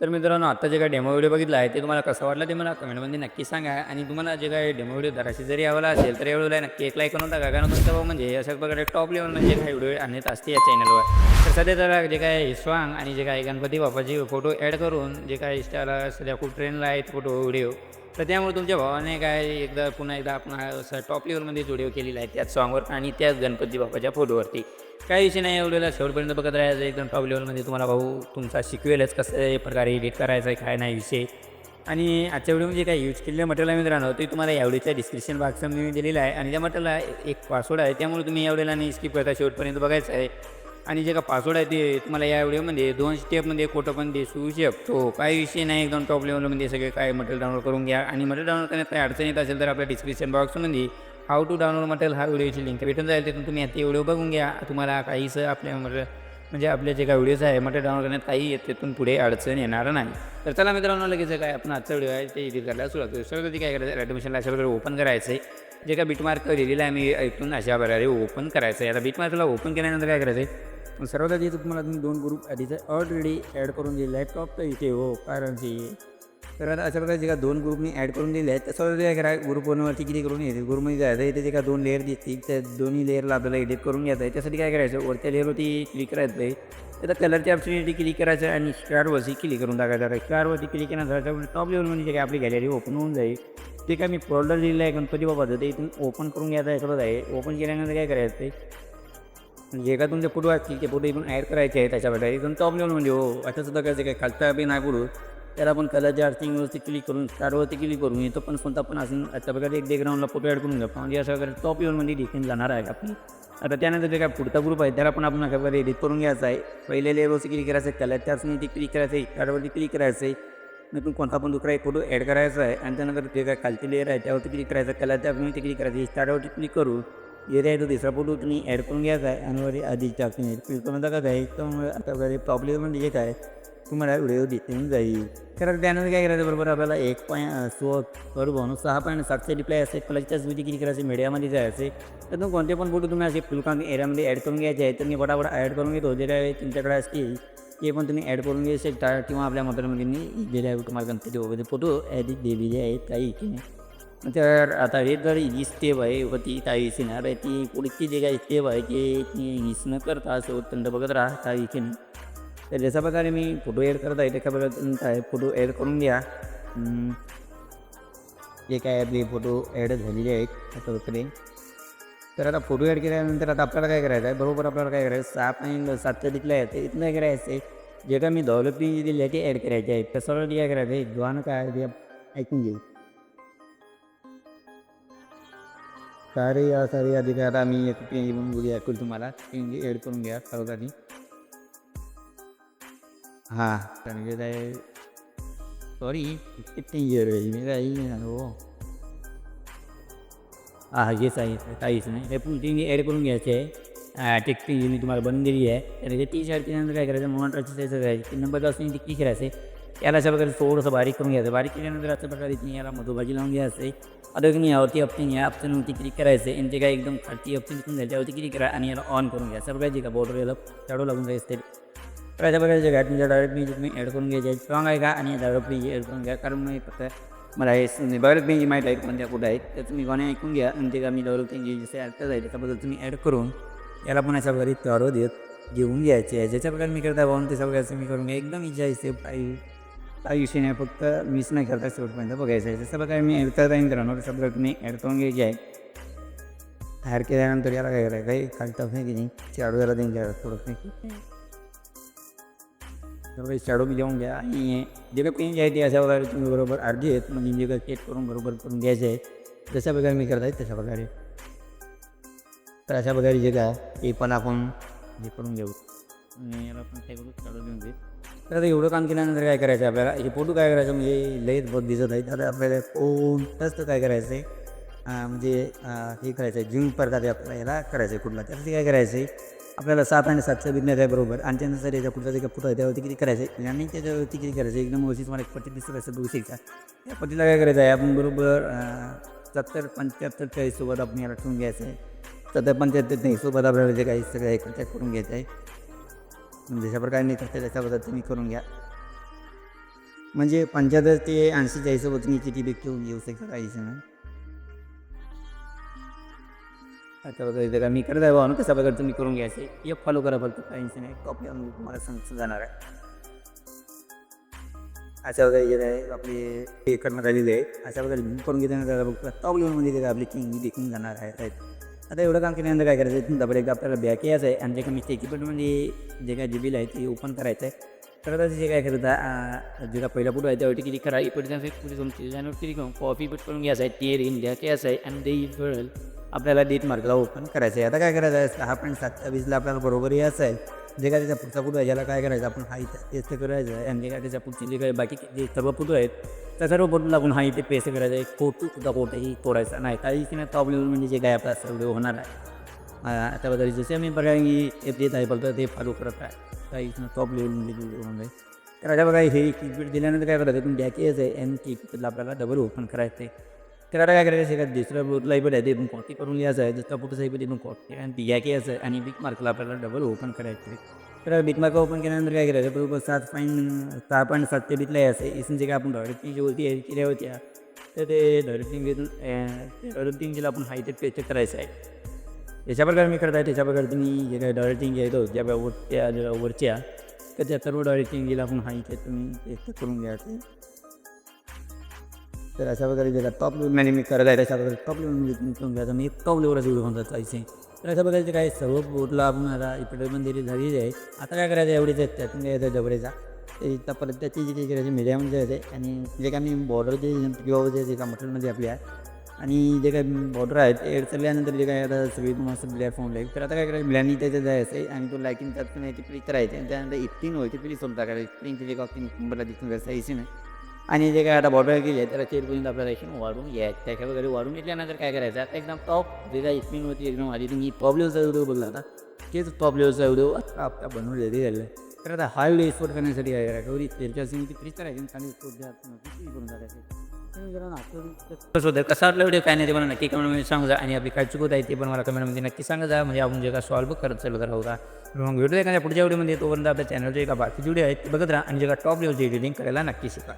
तर मित्रांनो आता जे काय डेमो व्हिडिओ बघितला आहे ते तुम्हाला कसं वाटलं ते मला कमेंटमध्ये नक्की सांगा. आणि तुम्हाला जे काय डेमो व्हिडिओ जराशी जरी यावला असेल तर या व्हिडिओला नक्की एक लाईक करून टाका. कारण तुमचा भाऊ म्हणजे अशा प्रकारे टॉप लेवल म्हणजे काही व्हिडिओ आणत असते या चॅनलवर तर सध्या तर जे काय सॉंग आणि जे काय गणपती बाप्पाचे फोटो ॲड करून जे काय इंस्टाला सध्या खूप ट्रेंडला आहेत फोटो व्हिडिओ तर त्यामुळे तुमच्या भावाने काय एकदा पुन्हा एकदा आपण असं टॉप लेवलमध्ये व्हिडिओ केलेला आहे त्याच सॉंगवर आणि त्याच गणपती बाप्पाच्या फोटोवरती काही विषय नाही एवढ्याला शेवटपर्यंत बघत राहायचं. एकदम टॉप लेवलमध्ये तुम्हाला भाऊ तुमचा शिकवेलच कसं प्रकारे एडिट करायचं आहे काय नाही विषय. आणि आजच्या व्हिडिओमध्ये काय यूज केलेलं मटेरियल आहे मित्रांनो ते तुम्हाला यावेळीच्या डिस्क्रिप्शन बॉक्समध्ये मी दिलेलं आहे. आणि त्या मटेरियलला एक पासवर्ड आहे त्यामुळे तुम्ही यावेळेला नाही स्किप करता शेवटपर्यंत बघायचं आहे. आणि जे का पासवर्ड आहे ते तुम्हाला या व्हिडिओमध्ये दोन स्टेपमध्ये फोटो पण दिसू शकतो. काही विषय नाही एकदम टॉप लेवलमध्ये सगळे काय मटेरियल डाउनलोड करून घ्या. आणि मटेरियल डाउनलोड करण्यात काही अडचण येत असेल तर आपल्या डिस्क्रिप्शन बॉक्समध्ये हाऊ टू डाउनलोड मटेरियल हा व्हिडिओची लिंक भेटून जाईल तिथून तुम्ही ते व्हिडिओ बघून घ्या. तुम्हाला काहीच आपल्या म्हणजे, म्हणजे आपले जे काही व्हिडिओज आहे मटेरियल डाउनलोड करण्यात काही येत तिथून पुढे अडचण येणार नाही. तर चला मित्रांनो लगेच काय आपण आजचा व्हिडिओ आहे ते एडिट करायला सुरुवात करू. सगळं काय करायचं ॲडमिशनला अशा प्रकारे ओपन करायचं आहे. जे काय बीटमार्क लिहिलेलं आहे मी ऐकून अशा प्रकारे ओपन करायचं आहे. आता बीटमार्कला ओपन केल्यानंतर काय करायचं आहे? सर्वात आधी तुम्हाला तुम्ही दोन ग्रुप आधीचं ऑलरेडी ॲड करून दिले लॅपटॉप तर इथे हो कारण की तर आता अशा प्रकारे जे का दोन ग्रुपनी ॲड करून दिले आहेत तसं काय करा ग्रुप वनवरती किती करून येते? ग्रुपमध्ये जायचं इथे जे का दोन लेअर दिसतील त्या दोन्ही लेअरला आपल्याला एडिट करून घ्यायचं आहे. त्यासाठी काय करायचं? वरच्या लेअरवरती क्लिक करायचं आहे. त्याचा कलरच्या ऑप्शनवरती क्लिक करायचं आणि स्टारवरती क्लिक करून टाकायचं आहे. स्टारवरती क्लिक केल्यानंतर टॉप लेवलमध्ये जे काय आपली गॅलरी ओपन होऊन जाईल ते काय मी फोल्डर दिलेलं आहे गणपती बाबाचं ते इथून ओपन करून घ्यायचं आहे सगळं आहे ओपन केल्यानंतर काय करायचं ते जे का तुमचे फोटो असतील ते फोटो इथून ॲड करायचे आहे त्याच्यामध्ये इथून टॉप लेवल म्हणजे हो असं सुद्धा काय काय खालचा बी नाही पडू त्याला आपण कलरच्या व्यवस्थित क्लिक करून स्टारवरती क्लिक करून येतो पण कोणता पण असून अशा प्रकारे एक बॅकग्राऊंडला फोटो ॲड करून घ्या म्हणजे अशा प्रकारे टॉप लेवलमध्ये डिफेंड जाणार आहे आपली. आता त्यानंतर जे काय पुढचा ग्रुप आहे त्याला पण आपण अशा प्रकारे एडिट करून घ्यायचा आहे. पहिले लेअरवरती क्लिक करायचं आहे कलरच्या ते क्लिक करायचं आहे स्टारवरती क्लिक करायचं आहे. नंतर कोणता पण दुसरा एक फोटो ॲड करायचा आहे. आणि त्यानंतर जे काय खालची लेअर आहे त्यावरती क्लिक करायचं कलरच्या आर्थिंगवरती क्लिक करायचं स्टारवरती क्लिक करू एरिया आहे तो दुसरा फोटो तुम्ही ॲड करून घ्यायचा आहे. आणि वर आधीच्या ऑप्शन क्लिक करून टाकायचं आहे त्यामुळे आता प्रॉब्लेम म्हणजे जे काय तुम्हाला व्हिडिओ दिसून जाईल. कारण त्यानंतर काय करायचं बरोबर? आपल्याला एक पॉईंट सो बरोबर सहा पॉईंट सातशे रिप्लाय असेल प्लसच्याच विधी किती करायचं मीडियामध्ये जायचे तर कोणते पण फोटो तुम्ही असे फुलकांग एरियामध्ये ॲड करून घ्यायचे आहे तर मी फटाफट ॲड करून घेतो. जे काय तुमच्याकडे असतील ते पण तुम्ही ॲड करून घ्यायचे शकता. किंवा आपल्या मोबाईलमध्ये मी दिलेल्या आहे तुम्हाला गणपती वगैरे फोटो ॲडिट दिलेले आहेत काही की नाही. तर आता हे जर ही स्टेप आहे व ती काही येणार आहे ती पुढची जे काही स्टेप आहे ते ती न करता असं उत्तंड बघत राहा काही की नाही. तर जशा प्रकारे मी फोटो ॲड करत आहे त्या प्रकारे फोटो ॲड करून घ्या जे काय आपले फोटो ॲड झालेले आहेत अशा प्रकारे तर आता फोटो ॲड केल्यानंतर आता आपल्याला काय करायचं आहे बरोबर आपल्याला काय करायचं सहा आणि सातचं दिलं आहे तर इथनं काय करायचं आहे जे काय मी डेव्हलपिंग दिली आहे ते ॲड करायचे आहे तसं काय करायचं आहे गाणं काय आहे ते ऐकून घेऊ सारे या सारे अधिकार आम्ही एक बोलूया तुम्हाला ॲड करून घ्या सर्वांनी हां म्हणजे काय सॉरी किती इयर मी काही हो हां हेच आहे काहीच नाही हे पण ती ॲड करून घ्यायचे आहे टेक्स्टिंग मी तुम्हाला बनवून दिली आहे आणि ते टी शर्ट केल्यानंतर काय करायचं मोनॉटरचं त्याचं करायचं तीन नंबर असून ती क्लिक करायचं याला अशा प्रकारे थोडंसं बारीक करून घ्यायचं बारीक केल्यानंतर अशा प्रकारे तुम्ही याला मधोबाजी लावून घ्यायचं आता की यावरती ऑप्शन या ऑप्शनवरती क्लिक करायचं आणि ते काय एकदम खालती ऑप्शन तिथून जाईल त्यावरती क्लिक करा आणि याला ऑन करून घ्या सर्व जे का बॉर्डर याला चाडू लागून जायचं अशा प्रकारचे काय तुमच्या डायरेक्ट मी तुम्ही ॲड करून घ्यायचे स्ट्रॉंग आहे का? आणि डायरेक्ट पेज ॲड करून घ्या कारण मी फक्त मला हे बऱ्याच पेज माहीत आहेत कोणत्या कुठं आहेत तर तुम्ही गाणे ऐकून घ्या. आणि ते का मी डेव्हलप पेज जसे ॲक्टर्स आहे त्याच्याबद्दल तुम्ही ॲड करून याला पण अशा प्रकारे चारो देत घेऊन घ्यायचे. आहे ज्याच्या प्रकारे मी करता पाहून ते सगळ्याचं मी करून घ्या. एकदम इच्छा आहे काही काही विषय नाही फक्त मिस नाही करता शेवटपर्यंत बघायचं आहे. जसं प्रकारे मी ॲड करता येईल राहणार प्रकारे तुम्ही ॲड करून घ्यायचे आहे. हायर केल्यानंतर याला काय करायचं काही खालता नाही की नाही चाडू याला त्यांच्या घ्या थोडंसं नाही सगळे शाडो मी देऊन घ्या आणि जे काही पेन आहे ते अशा प्रकारे तुम्ही बरोबर अर्धी आहेत म्हणजे जे काही सेट करून बरोबर करून घ्यायचे आहे जशा प्रकारे मी करत आहे तशा प्रकारे तर अशा प्रकारे जे काय ते पण आपण हे करून घेऊ आणि याला पण ते करून शाडो देऊन घेऊ तर आता एवढं काम केल्यानंतर काय करायचं आपल्याला हे फोटो काय करायचं म्हणजे लयच बहुत दिसत आहे तर आपल्याला फोन जास्त काय करायचं आहे म्हणजे हे करायचं आहे जिम प्रकारे आपल्याला याला करायचं आहे कुठला त्यासाठी काय करायचं आहे आपल्याला सात आणि सातचं विज्ञान आहे बरोबर आणि त्यानंतर याच्या पुढचा जे कुठं आहे त्यावरती किती करायचं आहे आणि त्याच्यावरती किती करायचं एकदम व्यवस्थित मला एक पट्टी दिसत असतं बघू शकता. या पट्टीला काय करायचं आहे? आपण बरोबर सत्तर पंच्याहत्तर चाळीससोबत आपण याला ठेवून घ्यायचं आहे सत्तर पंच्याहत्तर नाही सोबत आपल्याला जे काही सगळं आहे कॉन्टॅक्ट करून घ्यायचं आहे म्हणजे जशा प्रकारे नाही करता त्याच्याबद्दल तुम्ही करून घ्या. म्हणजे पंच्याहत्तर ते ऐंशीच्या तुम्ही किती बिक ठेवून घेऊ शकता काहीच नाही. आता बघा इथं का मी करत आहे बाबा कसा बघा तुम्ही करून घ्यायचं एक फॉलो करा फक्त काहीच नाही. कॉपी आणून तुम्हाला सांग जाणार आहे. अशा वगैरे जे आहे आपले हे करण्यात आलेले आहे. अशा वगैरे करून घेताना त्याला बघ टॉप लेवलमध्ये ते आपली किंग देखील जाणार आहे आता एवढं काम केल्यानंतर काय करायचं? आहे डबल एकदा आपल्याला बॅक यायचं आहे. आणि जे काही मिस्टेक कीपॅडमध्ये जे काय जी बिल आहे ते ओपन करायचं आहे. तर आता जे काय करत आहे जे पहिला फोटो आहे त्यावरती क्लिक करा. इकडे पुढे तुमची त्याच्यावर क्लिक करून कॉपी पेट करून घ्यायचं आहे टेर इंडिया घ्यायचं आहे. आणि ते कळेल आपल्याला डेट मार्कला ओपन करायचं आहे. आता काय करायचं आहे? सहा पॉईंट सत्तावीसला आपल्याला बरोबर यायचं आहे. जे काय त्याचा पुढचा फोटो आहे याला काय करायचं आपण हा इथं पेस्ट करायचं आहे. आणि जे काय त्याच्या पुढचे जे काय बाकी जे सर्व फोटो आहेत त्या सर्व फोटो लागून हा इथे पेस्ट करायचा आहे. फोटो सुद्धा फोटोही तोडायचा नाही. काही की नाही प्रॉब्लेम म्हणजे जे काय आपला सर्व होणार आहे. त्याबद्दल आता जसे मी बघा की देत आहे बोलतो ते फॉलो करत आहे. काही टॉप लेवलमध्ये होऊन जाईल तर आता बघा हे किकपीट दिल्यानंतर काय करायचं तुम्ही बॅक यायचं आहे आणि किकपीटला आपल्याला डबल ओपन करायचं आहे तर आता काय करायचं आहे का दुसऱ्या बोटला पण आहे ते पण कॉपी करून घ्यायचं आहे. दुसऱ्या फोटो साईड ते पण कॉपी आणि ती बॅक यायचं आहे आणि बिग मार्कला आपल्याला डबल ओपन करायचं आहे तर बिग मार्क ओपन केल्यानंतर काय करायचं बरोबर सात पॉईंट सहा पॉईंट सात ते बिटला यायचं आहे जे काय आपण डॉरेटिंग जी होती केल्या होत्या तर ते डॉरेटिंग घेऊन डॉरेटिंग आपण हाय ते पेस्ट करायचं आहे. याच्या प्रकारे मी करत आहे त्याच्या प्रकारे तुम्ही जे काही डॉरेटिंग घेतो ज्या काय वरच्या वरच्या तर त्या सर्व डॉरेटिंग गेला आपण हाय ते तुम्ही पेस्ट करून ते. तर अशा प्रकारे जे टॉप लेवलमध्ये मी करत आहे त्याच्या प्रकारे टॉप लेवलमध्ये तुम्ही करून घ्यायचं मी टॉप लेवलच व्हिडिओ होऊन जायचे तर अशा प्रकारचे काय सर्व बोटला आपण आता इकडे पण दिली झालेली आहे. आता काय करायचं एवढीच आहेत त्यातून घ्यायचं डबडेचा ते परत त्याची जी करायची मीडियामध्ये जायचं आणि जे काय मी बॉर्डर जे किंवा जे जे का मटेरियलमध्ये आपली आहे आणि जे काय बॉर्डर आहेत ते एड चालल्यानंतर जे काय आता सगळी तुम्हाला प्लॅटफॉर्म लागेल तर आता काय करायचं ब्लॅनी त्याचं जायचं आहे आणि तो लायकिंग त्यात नाही याची प्लीज करायची आणि त्यानंतर इफ्टिंग व्हायची प्लीज सोडून टाकायची. इफ्टिंगची जे काही नंबरला दिसून जायचं नाही आणि जे काय आता बॉर्डर गेले आहे चेरपर्यंत आपल्याला इथून वाढून यायचं. त्याच्या वगैरे वाढून घेतल्यानंतर काय करायचं आता एकदम टॉप जे काय इफ्टिंग होती एकदम आधी तुम्ही टॉप लेवलचा व्हिडिओ बघला आता तेच टॉप लेवलचा व्हिडिओ आता आपला ते झालं तर आता हा व्हिडिओ एक्सपोर्ट करण्यासाठी आहे करायचं गौरी सिंग ती फ्रीज करायची आणि करून जायचं कसं होतं कसा वाटलं व्हिडिओ काय नाही ते मला नक्की कमेंटमध्ये सांगा जा. आणि आपली काय चुकत आहे ते पण मला कमेंटमध्ये नक्की सांगा जा. म्हणजे आपण जे काय सॉल्व करत चालू राहू का मग व्हिडिओ एखाद्या पुढच्या व्हिडिओमध्ये तोपर्यंत आपल्या चॅनलचे का बाकीचे व्हिडिओ आहेत बघत राहा. आणि जे काय टॉप लेवलची एडिटिंग करायला नक्की शिका.